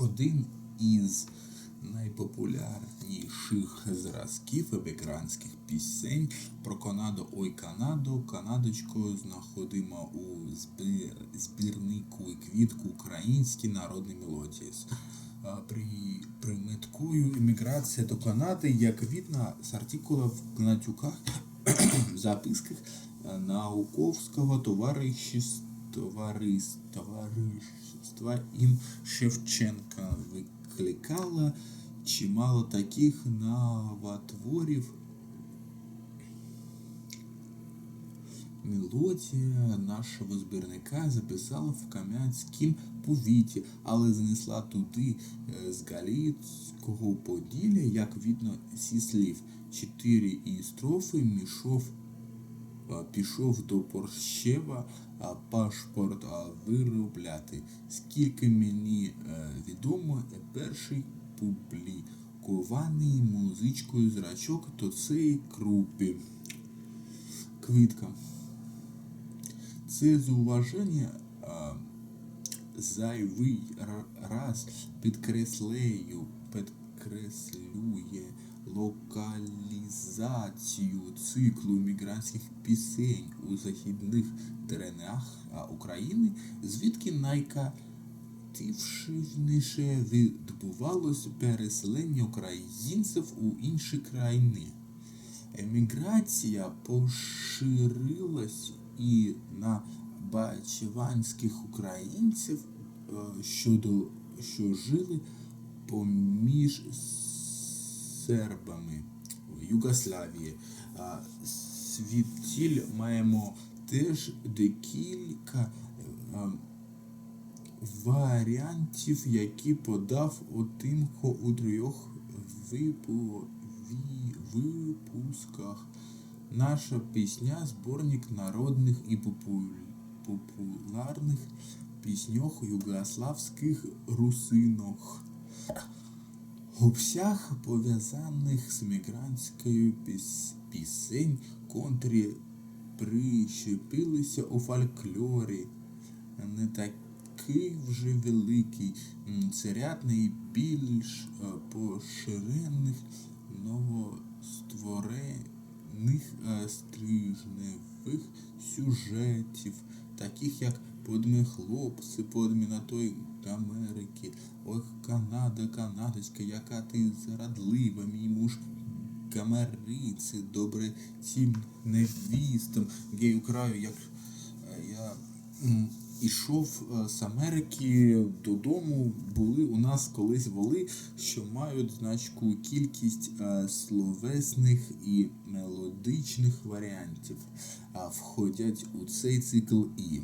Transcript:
один із найпопулярніших зразків емігрантських пісень про Канаду Ой Канаду. Канадочку знаходимо у збір... збірнику і квітку Українські народні мелодії. При приміткою еміграція до Канади як видно з артикула в Гнатюках записках е, науковського товаришества, товарис- товариства ім Шевченка викликала чимало таких новотворів. Мелодія нашого збірника записала в Кам'янськім повіті, але занесла туди е, з Галицького Поділля, як видно зі слів. Чотири і строфи мішов пішов до Порщева пашпорт виробляти. Скільки мені е, відомо, перший публікований музичкою зрачок то цей крупі. Квітка. Це зауваження а, зайвий раз підкреслею, підкреслює локалізацію циклу мігрантських пісень у західних теренах України, звідки найкатившіше відбувалося переселення українців у інші країни. Еміграція поширилась і на бачеванських українців, е, щодо, що жили поміж сербами в Югославії. Світіль маємо теж декілька варіантів, які подав Отимко у трьох випу, випусках. Наша пісня зборник народних і популярних пісньох югославських русинок. Обсяг пов'язаних з мігрантською піс- пісень, контрі прищепилися у фольклорі. Не такий вже великий, це ряд найбільш е, поширених новостворених е, стрижневих сюжетів, таких як Подми хлопці, подми на той Америки. Ой, Канада, Канадочка, яка ти зарадлива, мій муж Камериці, добре тім невістам, гею краю, як ішов е, з Америки додому, були у нас колись воли, що мають значку кількість е, словесних і мелодичних варіантів, входять у цей цикл і.